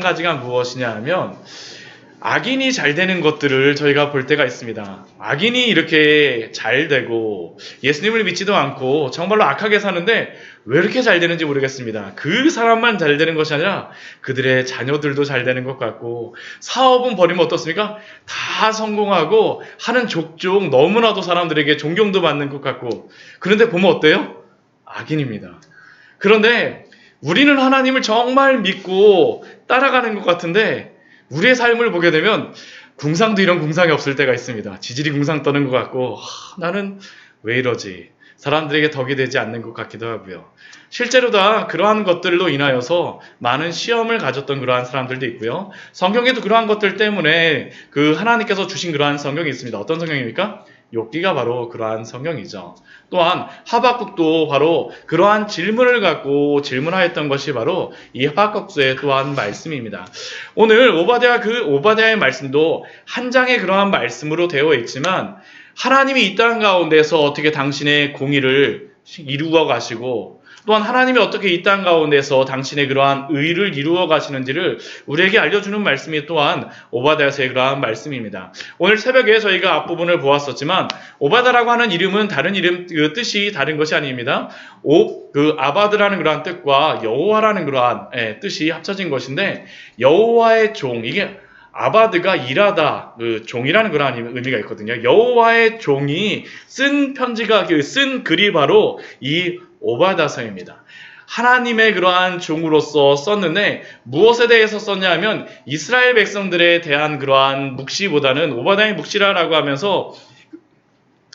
한 가지가 무엇이냐 하면 악인이 잘 되는 것들을 저희가 볼 때가 있습니다. 악인이 이렇게 잘 되고 예수님을 믿지도 않고 정말로 악하게 사는데 왜 이렇게 잘 되는지 모르겠습니다. 그 사람만 잘 되는 것이 아니라 그들의 자녀들도 잘 되는 것 같고 사업은 벌이면 어떻습니까? 다 성공하고 하는 족족 너무나도 사람들에게 존경도 받는 것 같고 그런데 보면 어때요? 악인입니다. 그런데 우리는 하나님을 정말 믿고 따라가는 것 같은데 우리의 삶을 보게 되면 궁상도 이런 궁상이 없을 때가 있습니다. 지질이 궁상 떠는 것 같고 하, 나는 왜 이러지? 사람들에게 덕이 되지 않는 것 같기도 하고요. 실제로 다 그러한 것들로 인하여서 많은 시험을 가졌던 그러한 사람들도 있고요. 성경에도 그러한 것들 때문에 그 하나님께서 주신 그러한 성경이 있습니다. 어떤 성경입니까? 욥기가 바로 그러한 성경이죠. 또한 하박국도 바로 그러한 질문을 갖고 질문하였던 것이 바로 이 하박국서의 또한 말씀입니다. 오늘 오바댜 그 오바댜의 말씀도 한 장의 그러한 말씀으로 되어 있지만 하나님이 이 땅 가운데서 어떻게 당신의 공의를 이루어 가시고 또한 하나님이 어떻게 이 땅 가운데서 당신의 그러한 의를 이루어 가시는지를 우리에게 알려주는 말씀이 또한 오바다서의 그러한 말씀입니다. 오늘 새벽에 저희가 앞부분을 보았었지만 오바다라고 하는 이름은 다른 이름 그 뜻이 다른 것이 아닙니다. 오, 그 아바드라는 그러한 뜻과 여호와라는 그러한 예, 뜻이 합쳐진 것인데 여호와의 종 이게 아바드가 일하다 그 종이라는 그런 의미가 있거든요. 여호와의 종이 쓴 편지가 그쓴 글이 바로 이 오바다서입니다. 하나님의 그러한 종으로서 썼는데 무엇에 대해서 썼냐 하면 이스라엘 백성들에 대한 그러한 묵시보다는 오바다의 묵시라라고 하면서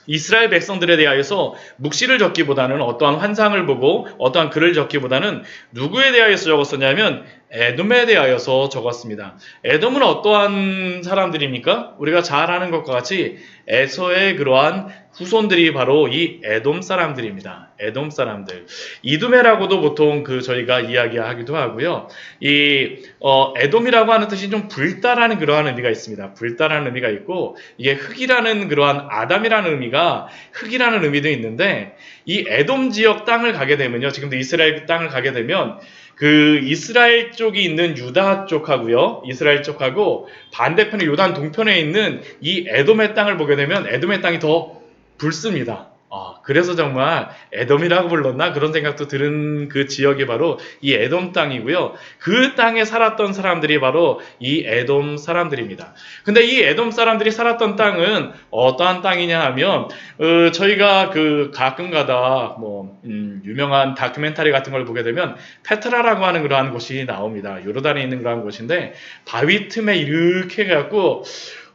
이스라엘 백성들에 대하여서 묵시를 적기보다는 어떠한 환상을 보고 어떠한 글을 적기보다는 누구에 대하여서 적었었냐면 에돔에 대하여서 적었습니다. 에돔은 어떠한 사람들입니까? 우리가 잘 아는 것과 같이 에서의 그러한 후손들이 바로 이 에돔 사람들입니다. 에돔 사람들. 이두메라고도 보통 그 저희가 이야기하기도 하고요. 이 어, 에돔이라고 하는 뜻이 좀 불다라는 그러한 의미가 있습니다. 불다라는 의미가 있고 이게 흙이라는 그러한 아담이라는 의미가 흙이라는 의미도 있는데 이 에돔 지역 땅을 가게 되면요. 지금도 이스라엘 땅을 가게 되면 그 이스라엘 쪽이 있는 유다 쪽하고요. 이스라엘 쪽하고 반대편에 요단 동편에 있는 이 에돔의 땅을 보게 되면 에돔의 땅이 더 붉습니다. 아, 그래서 정말 에돔이라고 불렀나 그런 생각도 드는 그 지역이 바로 이 에돔 땅이고요. 그 땅에 살았던 사람들이 바로 이 에돔 사람들입니다. 근데 이 에돔 사람들이 살았던 땅은 어떠한 땅이냐 하면 어, 저희가 그 가끔가다 뭐 음, 유명한 다큐멘터리 같은 걸 보게 되면 페트라라고 하는 그러한 곳이 나옵니다. 요르단에 있는 그러한 곳인데 바위 틈에 이렇게 해갖고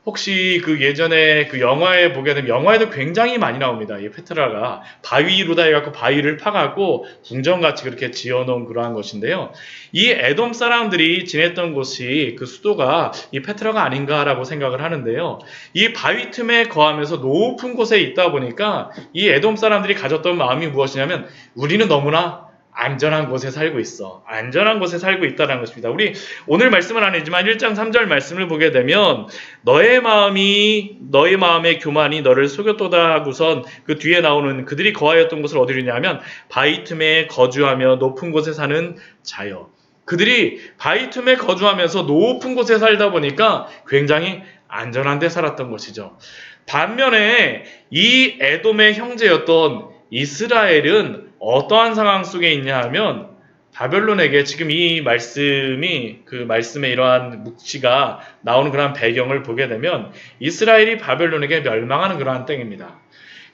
혹시 그 예전에 그 영화에 보게 되면 영화에도 굉장히 많이 나옵니다. 이 페트라가 바위로다 해갖고 바위를 파갖고 궁전같이 그렇게 지어놓은 그러한 것인데요. 이 에돔 사람들이 지냈던 곳이 그 수도가 이 페트라가 아닌가라고 생각을 하는데요. 이 바위 틈에 거하면서 높은 곳에 있다 보니까 이 에돔 사람들이 가졌던 마음이 무엇이냐면 우리는 너무나 안전한 곳에 살고 있어. 안전한 곳에 살고 있다는 것입니다. 우리 오늘 말씀은 아니지만 1장 3절 말씀을 보게 되면 너의 마음이 너의 마음의 교만이 너를 속였도다 하고선 그 뒤에 나오는 그들이 거하였던 곳을 어디냐면 바위 틈에 거주하며 높은 곳에 사는 자여. 그들이 바위 틈에 거주하면서 높은 곳에 살다 보니까 굉장히 안전한 데 살았던 것이죠. 반면에 이 에돔의 형제였던 이스라엘은 어떠한 상황 속에 있냐 하면 바벨론에게 지금 이 말씀이 그 말씀의 이러한 묵시가 나오는 그러한 배경을 보게 되면 이스라엘이 바벨론에게 멸망하는 그러한 땡입니다.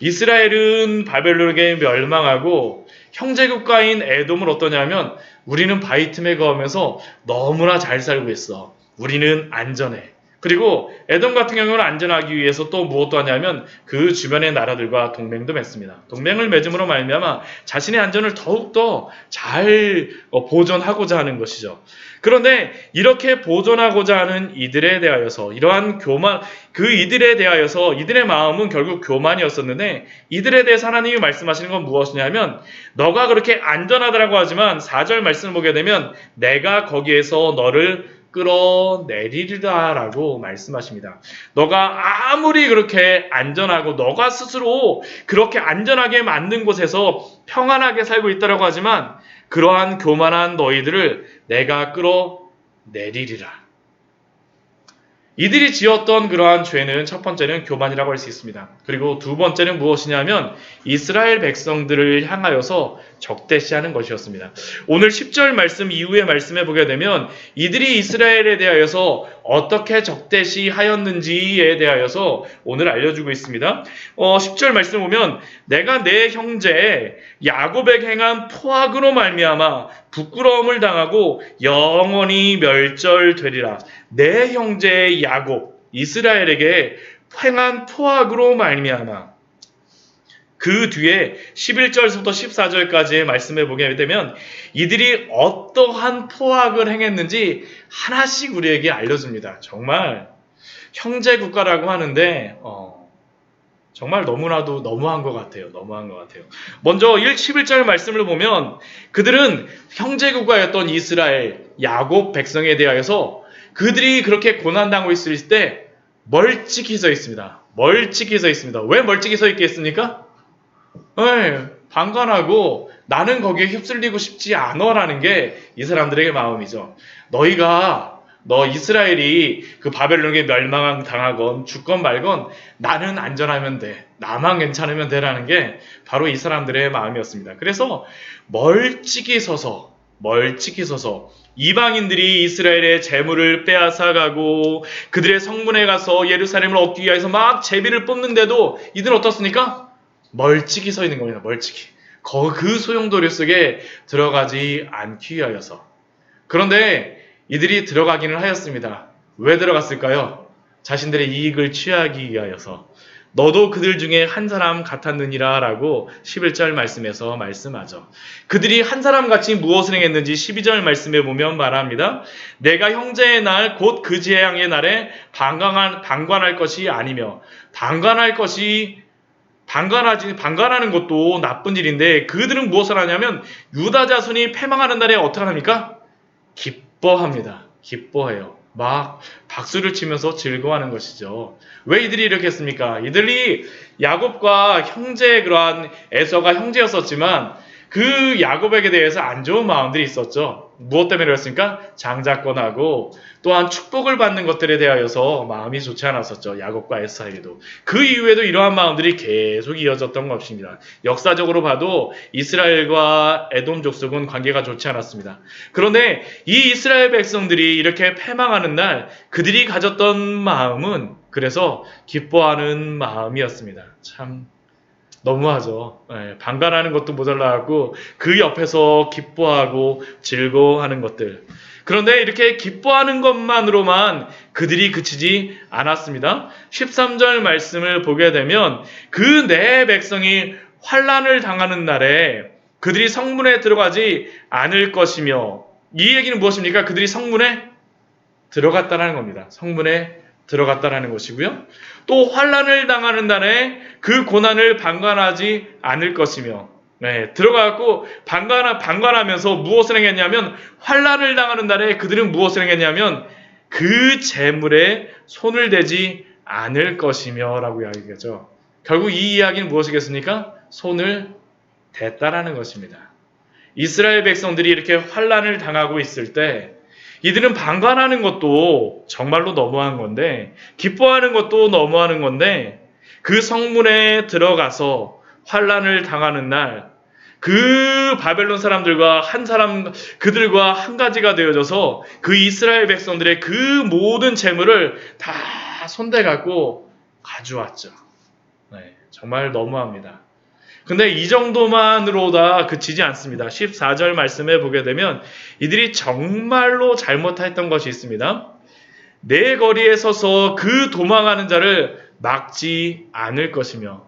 이스라엘은 바벨론에게 멸망하고 형제 국가인 에돔은 어떠냐면 우리는 바이틈에 거하면서 너무나 잘 살고 있어. 우리는 안전해. 그리고 에돔 같은 경우는 안전하기 위해서 또 무엇도 하냐면 그 주변의 나라들과 동맹도 맺습니다. 동맹을 맺음으로 말미암아 자신의 안전을 더욱더 잘 어, 보존하고자 하는 것이죠. 그런데 이렇게 보존하고자 하는 이들에 대하여서 이러한 교만 그 이들에 대하여서 이들의 마음은 결국 교만이었었는데 이들에 대해서 하나님이 말씀하시는 건 무엇이냐면 너가 그렇게 안전하다라고 하지만 4절 말씀을 보게 되면 내가 거기에서 너를 끌어내리리라라고 말씀하십니다. 너가 아무리 그렇게 안전하고 너가 스스로 그렇게 안전하게 만든 곳에서 평안하게 살고 있다라고 하지만 그러한 교만한 너희들을 내가 끌어 내리리라. 이들이 지었던 그러한 죄는 첫 번째는 교만이라고 할 수 있습니다. 그리고 두 번째는 무엇이냐면 이스라엘 백성들을 향하여서 적대시하는 것이었습니다. 오늘 10절 말씀 이후에 말씀해 보게 되면 이들이 이스라엘에 대하여서 어떻게 적대시하였는지에 대하여서 오늘 알려주고 있습니다. 어, 10절 말씀 보면 내가 내 형제 야곱에게 행한 포악으로 말미암아 부끄러움을 당하고 영원히 멸절되리라. 내 형제 야곱 이스라엘에게 행한 포악으로 말미암아 그 뒤에 11절부터 14절까지의 말씀해 보게 되면 이들이 어떠한 포악을 행했는지 하나씩 우리에게 알려줍니다. 정말 형제 국가라고 하는데 어, 정말 너무나도 너무한 것 같아요. 너무한 것 같아요. 먼저 1, 11절 말씀을 보면 그들은 형제 국가였던 이스라엘 야곱 백성에 대하여서 그들이 그렇게 고난당하고 있을 때 멀찍이 서 있습니다. 멀찍이 서 있습니다. 왜 멀찍이 서 있겠습니까? 네, 방관하고 나는 거기에 휩쓸리고 싶지 않아라는 게 이 사람들에게 마음이죠. 너희가 너 이스라엘이 그 바벨론에게 멸망 당하건 죽건 말건 나는 안전하면 돼. 나만 괜찮으면 돼라는 게 바로 이 사람들의 마음이었습니다. 그래서 멀찍이 서서 멀찍이 서서 이방인들이 이스라엘의 재물을 빼앗아가고 그들의 성문에 가서 예루살렘을 얻기 위해서 막 제비를 뽑는데도 이들은 어떻습니까? 멀찍이 서 있는 겁니다. 멀찍이. 그 소용돌이 속에 들어가지 않기 위하여서. 그런데 이들이 들어가기는 하였습니다. 왜 들어갔을까요? 자신들의 이익을 취하기 위하여서. 너도 그들 중에 한 사람 같았느니라 라고 11절 말씀에서 말씀하죠. 그들이 한 사람 같이 무엇을 행했는지 12절 말씀에 보면 말합니다. 내가 형제의 날 곧 그 재앙의 날에 방관할, 방관할 것이 아니며 방관할 것이 방관하지 방관하는 것도 나쁜 일인데 그들은 무엇을 하냐면 유다 자손이 패망하는 날에 어떻게 합니까? 기 뻐합니다. 기뻐해요. 막 박수를 치면서 즐거워하는 것이죠. 왜 이들이 이렇게 했습니까? 이들이 야곱과 형제 그러한 에서가 형제였었지만 그 야곱에게 대해서 안 좋은 마음들이 있었죠. 무엇 때문에 그랬습니까? 장자권하고 또한 축복을 받는 것들에 대하여서 마음이 좋지 않았었죠. 야곱과 에사에게도. 그 이후에도 이러한 마음들이 계속 이어졌던 것입니다. 역사적으로 봐도 이스라엘과 에돔 족속은 관계가 좋지 않았습니다. 그런데 이 이스라엘 백성들이 이렇게 패망하는 날 그들이 가졌던 마음은 그래서 기뻐하는 마음이었습니다. 참 너무하죠. 예, 방관하는 것도 모자라고 그 옆에서 기뻐하고 즐거워하는 것들. 그런데 이렇게 기뻐하는 것만으로만 그들이 그치지 않았습니다. 13절 말씀을 보게 되면 그 내 백성이 환란을 당하는 날에 그들이 성문에 들어가지 않을 것이며 이 얘기는 무엇입니까? 그들이 성문에 들어갔다는 겁니다. 성문에 들어갔다라는 것이고요. 또 환란을 당하는 날에 그 고난을 방관하지 않을 것이며 네, 들어가고 방관 방관하면서 무엇을 행했냐면 환란을 당하는 날에 그들은 무엇을 행했냐면 그 재물에 손을 대지 않을 것이며라고 이야기하죠. 결국 이 이야기는 무엇이겠습니까? 손을 댔다라는 것입니다. 이스라엘 백성들이 이렇게 환란을 당하고 있을 때 이들은 방관하는 것도 정말로 너무한 건데, 기뻐하는 것도 너무하는 건데, 그 성문에 들어가서 환란을 당하는 날, 그 바벨론 사람들과 한 사람, 그들과 한 가지가 되어져서 그 이스라엘 백성들의 그 모든 재물을 다 손대 갖고 가져왔죠. 네, 정말 너무합니다. 근데 이 정도만으로 다 그치지 않습니다. 14절 말씀에 보게 되면 이들이 정말로 잘못했던 것이 있습니다. 내 거리에 서서 그 도망하는 자를 막지 않을 것이며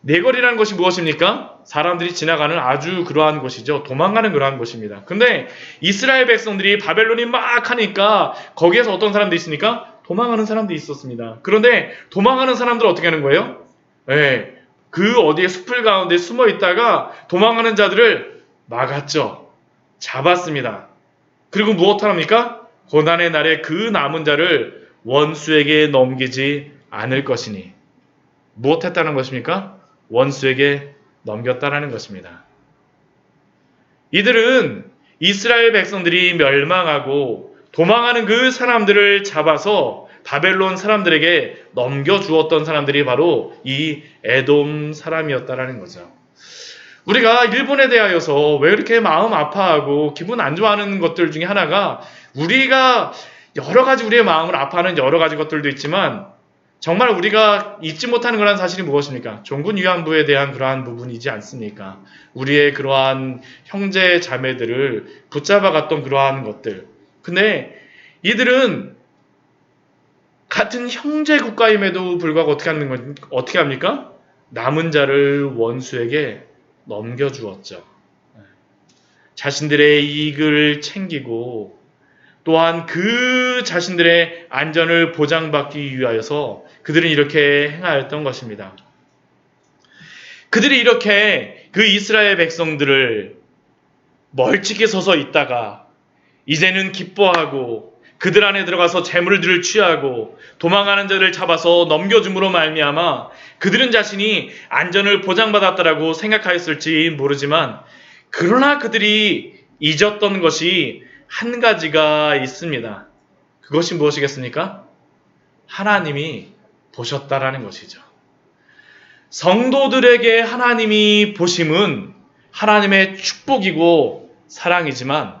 내 거리라는 것이 무엇입니까? 사람들이 지나가는 아주 그러한 곳이죠. 도망가는 그러한 곳입니다. 근데 이스라엘 백성들이 바벨론이 막 하니까 거기에서 어떤 사람들이 있습니까? 도망하는 사람들이 있었습니다. 그런데 도망하는 사람들 어떻게 하는 거예요? 네, 그 어디에 숲을 가운데 숨어 있다가 도망가는 자들을 막았죠. 잡았습니다. 그리고 무엇 하랍니까? 고난의 날에 그 남은 자를 원수에게 넘기지 않을 것이니. 무엇 했다는 것입니까? 원수에게 넘겼다라는 것입니다. 이들은 이스라엘 백성들이 멸망하고 도망하는 그 사람들을 잡아서 바벨론 사람들에게 넘겨주었던 사람들이 바로 이 에돔 사람이었다라는 거죠. 우리가 일본에 대하여서 왜 이렇게 마음 아파하고 기분 안 좋아하는 것들 중에 하나가 우리가 여러 가지 우리의 마음을 아파하는 여러 가지 것들도 있지만 정말 우리가 잊지 못하는 그런 사실이 무엇입니까? 종군 위안부에 대한 그러한 부분이지 않습니까? 우리의 그러한 형제 자매들을 붙잡아갔던 그러한 것들. 근데 이들은 같은 형제 국가임에도 불구하고 어떻게 하는 건 어떻게 합니까? 남은 자를 원수에게 넘겨주었죠. 자신들의 이익을 챙기고 또한 그 자신들의 안전을 보장받기 위하여서 그들은 이렇게 행하였던 것입니다. 그들이 이렇게 그 이스라엘 백성들을 멀찍이 서서 있다가 이제는 기뻐하고 그들 안에 들어가서 재물들을 취하고 도망가는 자를 잡아서 넘겨줌으로 말미암아 그들은 자신이 안전을 보장받았다라고 생각하였을지 모르지만 그러나 그들이 잊었던 것이 한 가지가 있습니다. 그것이 무엇이겠습니까? 하나님이 보셨다라는 것이죠. 성도들에게 하나님이 보심은 하나님의 축복이고 사랑이지만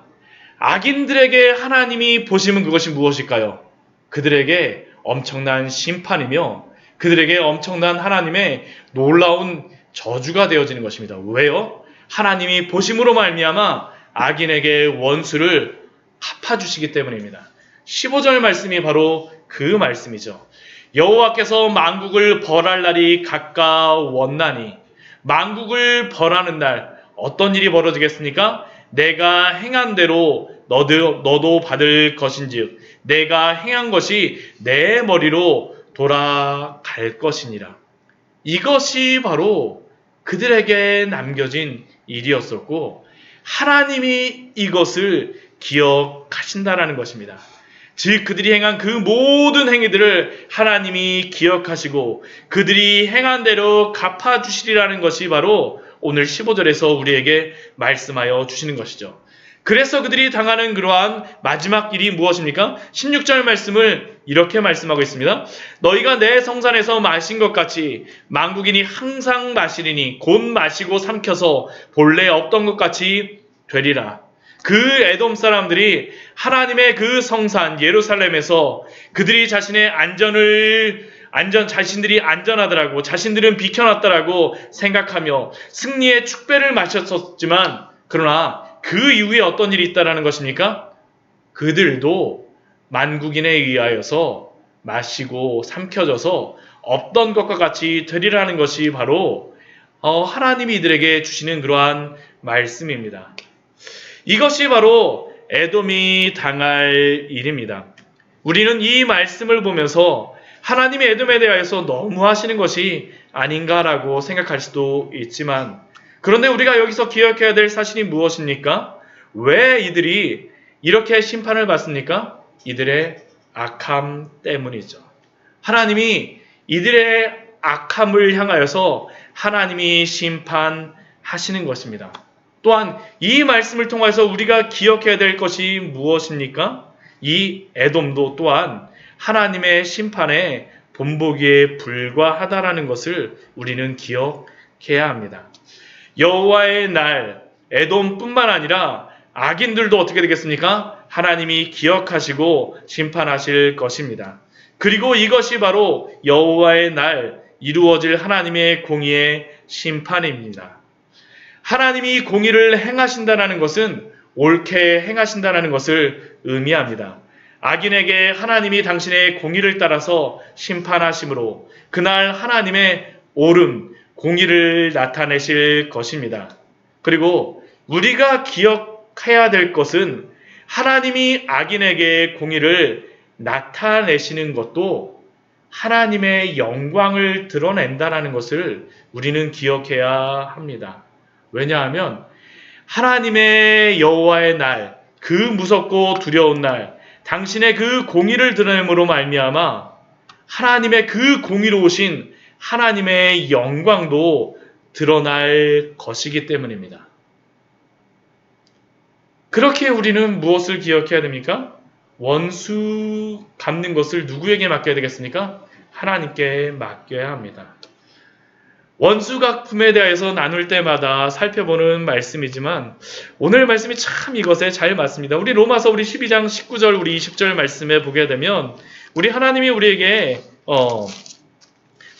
악인들에게 하나님이 보시면 그것이 무엇일까요? 그들에게 엄청난 심판이며 그들에게 엄청난 하나님의 놀라운 저주가 되어지는 것입니다. 왜요? 하나님이 보심으로 말미암아 악인에게 원수를 갚아 주시기 때문입니다. 15절 말씀이 바로 그 말씀이죠. 여호와께서 만국을 벌할 날이 가까웠나니 만국을 벌하는 날 어떤 일이 벌어지겠습니까? 내가 행한 대로 너도, 너도 받을 것인즉 내가 행한 것이 내 머리로 돌아갈 것이니라. 이것이 바로 그들에게 남겨진 일이었었고 하나님이 이것을 기억하신다라는 것입니다. 즉 그들이 행한 그 모든 행위들을 하나님이 기억하시고 그들이 행한 대로 갚아 주시리라는 것이 바로 오늘 15절에서 우리에게 말씀하여 주시는 것이죠. 그래서 그들이 당하는 그러한 마지막 일이 무엇입니까? 16절 말씀을 이렇게 말씀하고 있습니다. 너희가 내 성산에서 마신 것 같이 망국인이 항상 마시리니 곧 마시고 삼켜서 본래 없던 것 같이 되리라. 그 에돔 사람들이 하나님의 그 성산 예루살렘에서 그들이 자신의 안전을 안전 자신들이 안전하더라고 자신들은 비켜놨더라고 생각하며 승리의 축배를 마셨었지만 그러나 그 이후에 어떤 일이 있다라는 것입니까? 그들도 만국인에 의하여서 마시고 삼켜져서 없던 것과 같이 되리라는 것이 바로 어, 하나님이 이들에게 주시는 그러한 말씀입니다. 이것이 바로 에돔이 당할 일입니다. 우리는 이 말씀을 보면서 하나님이 에돔에 대하여서 너무 하시는 것이 아닌가라고 생각할 수도 있지만 그런데 우리가 여기서 기억해야 될 사실이 무엇입니까? 왜 이들이 이렇게 심판을 받습니까? 이들의 악함 때문이죠. 하나님이 이들의 악함을 향하여서 하나님이 심판하시는 것입니다. 또한 이 말씀을 통해서 우리가 기억해야 될 것이 무엇입니까? 이 에돔도 또한 하나님의 심판에 본보기에 불과하다라는 것을 우리는 기억해야 합니다. 여호와의 날 에돔뿐만 아니라 악인들도 어떻게 되겠습니까? 하나님이 기억하시고 심판하실 것입니다. 그리고 이것이 바로 여호와의 날 이루어질 하나님의 공의의 심판입니다. 하나님이 공의를 행하신다는 것은 옳게 행하신다는 것을 의미합니다. 악인에게 하나님이 당신의 공의를 따라서 심판하심으로 그날 하나님의 옳음, 공의를 나타내실 것입니다. 그리고 우리가 기억해야 될 것은 하나님이 악인에게 공의를 나타내시는 것도 하나님의 영광을 드러낸다는 것을 우리는 기억해야 합니다. 왜냐하면 하나님의 여호와의 날, 그 무섭고 두려운 날, 당신의 그 공의를 드러냄으로 말미암아 하나님의 그 공의로우신 하나님의 영광도 드러날 것이기 때문입니다. 그렇게 우리는 무엇을 기억해야 됩니까? 원수 갚는 것을 누구에게 맡겨야 되겠습니까? 하나님께 맡겨야 합니다. 원수 갚음에 대해서 나눌 때마다 살펴보는 말씀이지만 오늘 말씀이 참 이것에 잘 맞습니다. 우리 로마서 우리 12장 19절 우리 20절 말씀에 보게 되면 우리 하나님이 우리에게 어,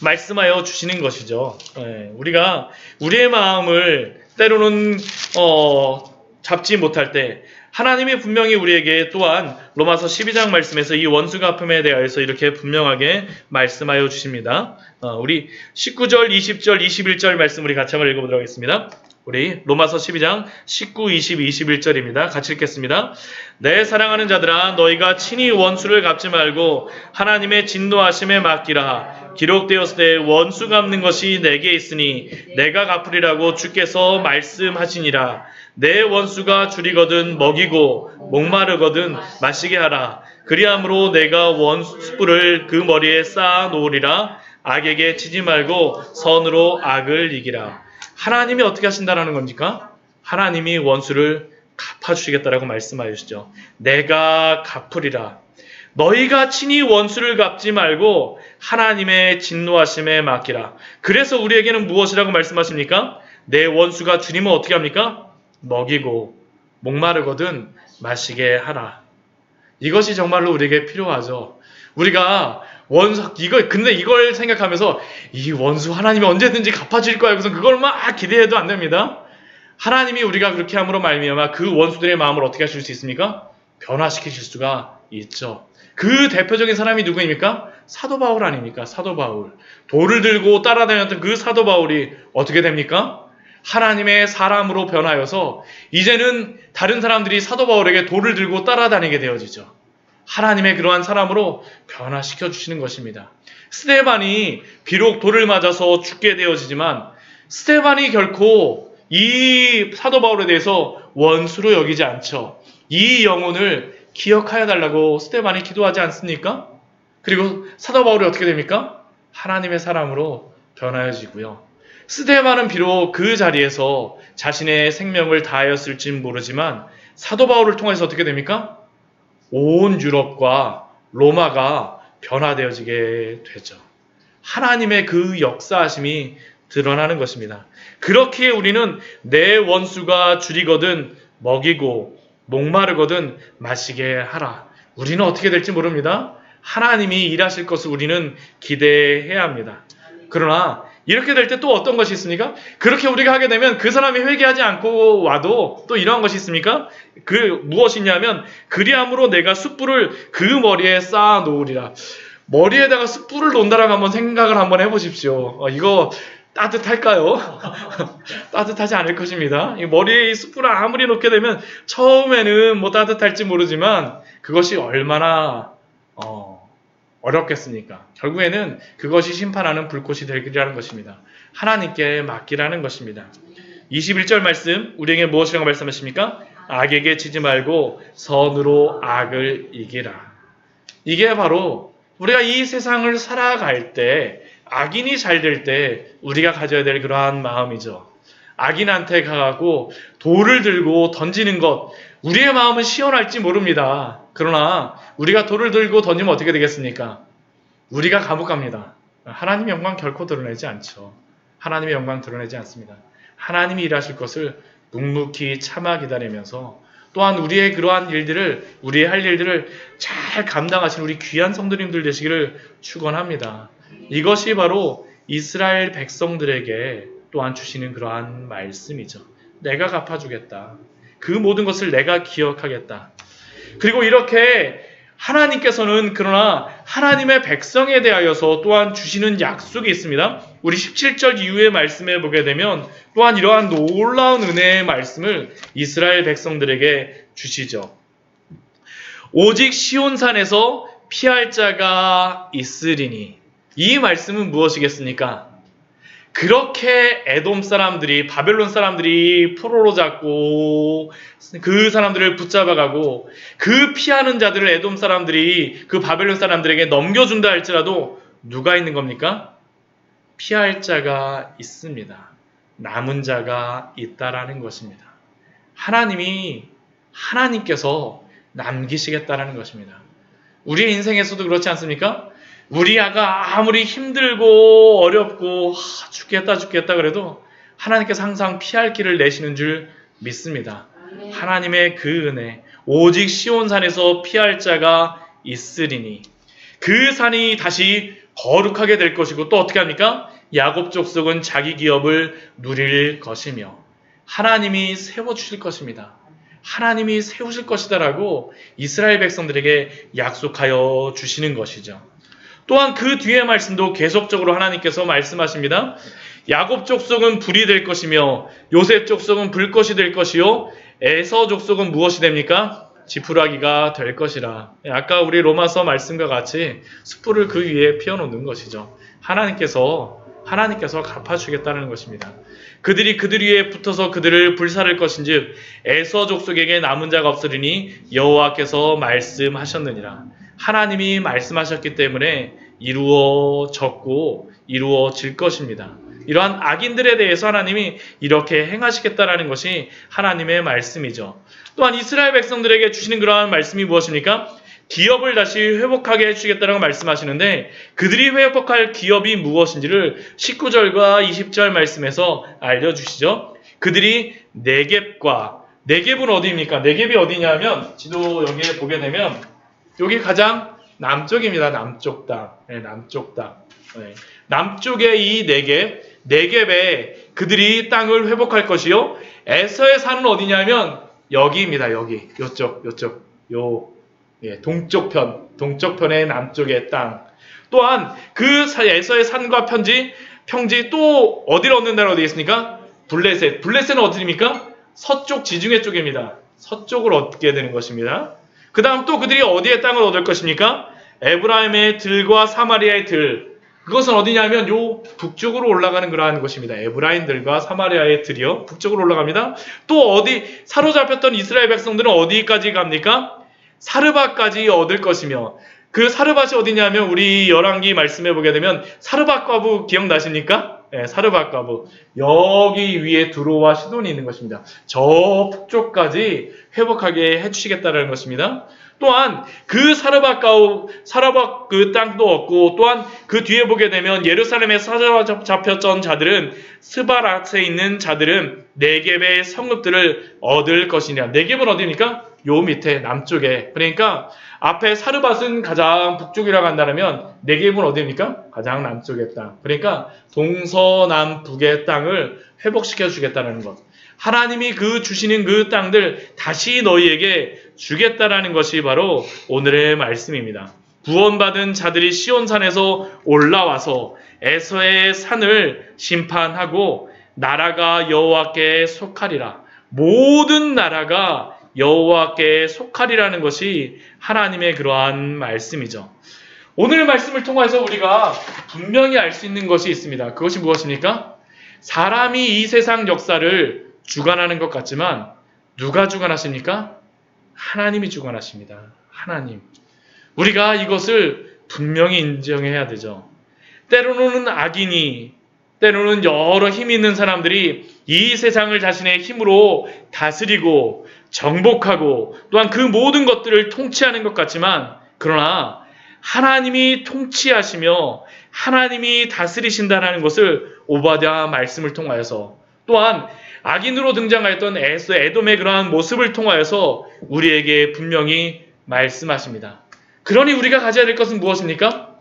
말씀하여 주시는 것이죠. 예, 우리가 우리의 마음을 때로는 어, 잡지 못할 때 하나님이 분명히 우리에게 또한 로마서 12장 말씀에서 이 원수 갚음에 대하여서 이렇게 분명하게 말씀하여 주십니다. 어, 우리 19절, 20절, 21절 말씀 우리 같이 한번 읽어보도록 하겠습니다. 우리 로마서 12장 19, 20, 21절입니다. 같이 읽겠습니다. 내 사랑하는 자들아 너희가 친히 원수를 갚지 말고 하나님의 진노하심에 맡기라. 기록되었을 때 원수 갚는 것이 내게 있으니 내가 갚으리라고 주께서 말씀하시니라. 내 원수가 줄이거든 먹이고 목마르거든 마시게 하라. 그리함으로 내가 원수뿔을 그 머리에 쌓아 놓으리라. 악에게 치지 말고 선으로 악을 이기라. 하나님이 어떻게 하신다라는 겁니까? 하나님이 원수를 갚아주시겠다라고 말씀하시죠. 내가 갚으리라. 너희가 친히 원수를 갚지 말고 하나님의 진노하심에 맡기라. 그래서 우리에게는 무엇이라고 말씀하십니까? 내 원수가 주님은 어떻게 합니까? 먹이고 목마르거든 마시게 하라. 이것이 정말로 우리에게 필요하죠. 우리가 원수 이거 근데 이걸 생각하면서 이 원수 하나님이 언제든지 갚아줄 거야. 그래서 그걸 막 기대해도 안 됩니다. 하나님이 우리가 그렇게 함으로 말미암아 그 원수들의 마음을 어떻게 하실 수 있습니까? 변화시키실 수가 있죠. 그 대표적인 사람이 누구입니까? 사도 바울 아닙니까? 사도 바울. 돌을 들고 따라다녔던 그 사도 바울이 어떻게 됩니까? 하나님의 사람으로 변하여서 이제는 다른 사람들이 사도 바울에게 돌을 들고 따라다니게 되어지죠. 하나님의 그러한 사람으로 변화시켜 주시는 것입니다. 스테반이 비록 돌을 맞아서 죽게 되어지지만 스테반이 결코 이 사도 바울에 대해서 원수로 여기지 않죠. 이 영혼을 기억하여 달라고 스테반이 기도하지 않습니까? 그리고 사도 바울이 어떻게 됩니까? 하나님의 사람으로 변하여지고요. 스테반은 비록 그 자리에서 자신의 생명을 다하였을지 모르지만 사도 바울을 통해서 어떻게 됩니까? 온 유럽과 로마가 변화되어지게 되죠. 하나님의 그 역사하심이 드러나는 것입니다. 그렇게 우리는 내 원수가 줄이거든 먹이고 목마르거든 마시게 하라. 우리는 어떻게 될지 모릅니다. 하나님이 일하실 것을 우리는 기대해야 합니다. 그러나 이렇게 될 때 또 어떤 것이 있습니까? 그렇게 우리가 하게 되면 그 사람이 회개하지 않고 와도 또 이러한 것이 있습니까? 그 무엇이냐면 그리함으로 내가 숯불을 그 머리에 쌓아 놓으리라. 머리에다가 숯불을 놓는다라고 한번 생각을 한번 해보십시오. 어, 이거 따뜻할까요? 따뜻하지 않을 것입니다. 이 머리에 이 숯불을 아무리 놓게 되면 처음에는 뭐 따뜻할지 모르지만 그것이 얼마나 어, 어렵겠습니까? 결국에는 그것이 심판하는 불꽃이 되리라는 것입니다. 하나님께 맡기라는 것입니다. 21절 말씀 우리에게 무엇이라고 말씀하십니까? 악에게 치지 말고 선으로 악을 이기라. 이게 바로 우리가 이 세상을 살아갈 때 악인이 잘 될 때 우리가 가져야 될 그러한 마음이죠. 악인한테 가고 돌을 들고 던지는 것 우리의 마음은 시원할지 모릅니다. 그러나 우리가 돌을 들고 던지면 어떻게 되겠습니까? 우리가 감옥 갑니다. 하나님의 영광 결코 드러내지 않죠. 하나님의 영광 드러내지 않습니다. 하나님이 일하실 것을 묵묵히 참아 기다리면서 또한 우리의 그러한 일들을 우리의 할 일들을 잘 감당하신 우리 귀한 성도님들 되시기를 축원합니다. 이것이 바로 이스라엘 백성들에게 또한 주시는 그러한 말씀이죠. 내가 갚아주겠다. 그 모든 것을 내가 기억하겠다. 그리고 이렇게 하나님께서는 그러나 하나님의 백성에 대하여서 또한 주시는 약속이 있습니다. 우리 17절 이후의 말씀에 보게 되면 또한 이러한 놀라운 은혜의 말씀을 이스라엘 백성들에게 주시죠. 오직 시온산에서 피할 자가 있으리니 이 말씀은 무엇이겠습니까? 그렇게 에돔 사람들이 바벨론 사람들이 포로로 잡고 그 사람들을 붙잡아가고 그 피하는 자들을 에돔 사람들이 그 바벨론 사람들에게 넘겨준다 할지라도 누가 있는 겁니까? 피할 자가 있습니다. 남은 자가 있다라는 것입니다. 하나님이 하나님께서 남기시겠다라는 것입니다. 우리의 인생에서도 그렇지 않습니까? 우리 아가 아무리 힘들고 어렵고 하, 죽겠다 죽겠다 그래도 하나님께서 항상 피할 길을 내시는 줄 믿습니다. 하나님의 그 은혜 오직 시온산에서 피할 자가 있으리니 그 산이 다시 거룩하게 될 것이고 또 어떻게 합니까? 야곱 족속은 자기 기업을 누릴 것이며 하나님이 세워 주실 것입니다. 하나님이 세우실 것이다라고 이스라엘 백성들에게 약속하여 주시는 것이죠. 또한 그 뒤의 말씀도 계속적으로 하나님께서 말씀하십니다. 야곱 족속은 불이 될 것이며 요셉 족속은 불것이 될 것이요 에서 족속은 무엇이 됩니까? 지푸라기가 될 것이라. 아까 우리 로마서 말씀과 같이 숯불을 그 위에 피워놓는 것이죠. 하나님께서 하나님께서 갚아주겠다는 것입니다. 그들이 그들 위에 붙어서 그들을 불살을 것인즉 에서 족속에게 남은 자가 없으리니 여호와께서 말씀하셨느니라. 하나님이 말씀하셨기 때문에 이루어졌고 이루어질 것입니다. 이러한 악인들에 대해서 하나님이 이렇게 행하시겠다라는 것이 하나님의 말씀이죠. 또한 이스라엘 백성들에게 주시는 그러한 말씀이 무엇입니까? 기업을 다시 회복하게 해주시겠다라고 말씀하시는데 그들이 회복할 기업이 무엇인지를 19절과 20절 말씀에서 알려주시죠. 그들이 네겝과 네겝은 어디입니까? 네겝이 어디냐면 지도 여기에 보게 되면 여기 가장 남쪽입니다. 남쪽 땅. 네, 남쪽 땅. 네. 남쪽의 이 네겝, 네겝에 그들이 땅을 회복할 것이요. 에서의 산은 어디냐면 여기입니다. 여기. 요쪽, 요쪽. 요 예, 동쪽 편, 동쪽 편의 남쪽의 땅. 또한 그 사- 에서의 산과 편지, 평지 또 어디를 얻는다고 되어 있습니까? 블레셋. 블레셋은 어디입니까? 서쪽 지중해 쪽입니다. 서쪽을 얻게 되는 것입니다. 그 다음 또 그들이 어디에 땅을 얻을 것입니까? 에브라임의 들과 사마리아의 들. 그것은 어디냐면 요 북쪽으로 올라가는 그러한 곳입니다. 에브라임들과 사마리아의 들이요. 북쪽으로 올라갑니다. 또 어디 사로잡혔던 이스라엘 백성들은 어디까지 갑니까? 사르바까지 얻을 것이며 그 사르밧이 어디냐면 우리 열왕기 말씀해 보게 되면 사르밧 과부 기억나십니까? 네, 사르밧 과부 여기 위에 두로와 시돈이 있는 것입니다. 저 북쪽까지 회복하게 해주시겠다는 것입니다. 또한 그 사르밧 가우 사르밧 그 땅도 얻고 또한 그 뒤에 보게 되면 예루살렘에 사로잡혔던 자들은 스바라스에 있는 자들은 네겝의 성읍들을 얻을 것이냐. 네겝은 어디입니까? 요 밑에 남쪽에. 그러니까 앞에 사르밧은 가장 북쪽이라고 한다면 네겝은 어디입니까? 가장 남쪽의 땅. 그러니까 동서남북의 땅을 회복시켜 주겠다는 것. 하나님이 그 주시는 그 땅들 다시 너희에게 주겠다라는 것이 바로 오늘의 말씀입니다. 구원받은 자들이 시온산에서 올라와서 에서의 산을 심판하고 나라가 여호와께 속하리라. 모든 나라가 여호와께 속하리라는 것이 하나님의 그러한 말씀이죠. 오늘 말씀을 통해서 우리가 분명히 알 수 있는 것이 있습니다. 그것이 무엇입니까? 사람이 이 세상 역사를 주관하는 것 같지만 누가 주관하십니까? 하나님이 주관하십니다. 하나님. 우리가 이것을 분명히 인정해야 되죠. 때로는 악인이, 때로는 여러 힘 있는 사람들이 이 세상을 자신의 힘으로 다스리고 정복하고 또한 그 모든 것들을 통치하는 것 같지만 그러나 하나님이 통치하시며 하나님이 다스리신다는 것을 오바댜 말씀을 통하여서 또한 악인으로 등장하였던 에스 에돔의 그러한 모습을 통하여서 우리에게 분명히 말씀하십니다. 그러니 우리가 가져야 될 것은 무엇입니까?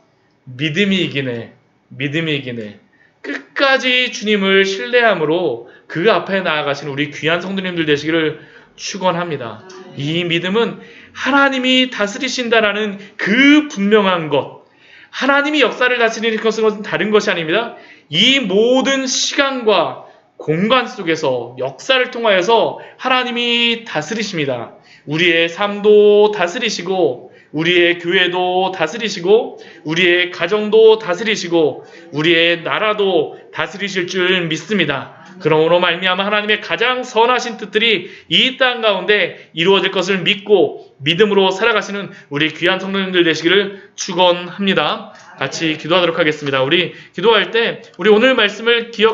믿음이 이기네. 믿음이 이기네. 끝까지 주님을 신뢰함으로 그 앞에 나아가신 우리 귀한 성도님들 되시기를 축원합니다. 이 믿음은 하나님이 다스리신다라는 그 분명한 것. 하나님이 역사를 다스리는 것은 다른 것이 아닙니다. 이 모든 시간과 공간 속에서 역사를 통하여서 하나님이 다스리십니다. 우리의 삶도 다스리시고 우리의 교회도 다스리시고 우리의 가정도 다스리시고 우리의 나라도 다스리실 줄 믿습니다. 그러므로 말미암아 하나님의 가장 선하신 뜻들이 이 땅 가운데 이루어질 것을 믿고 믿음으로 살아가시는 우리 귀한 성도님들 되시기를 축원합니다. 같이 기도하도록 하겠습니다. 우리 기도할 때 우리 오늘 말씀을 기억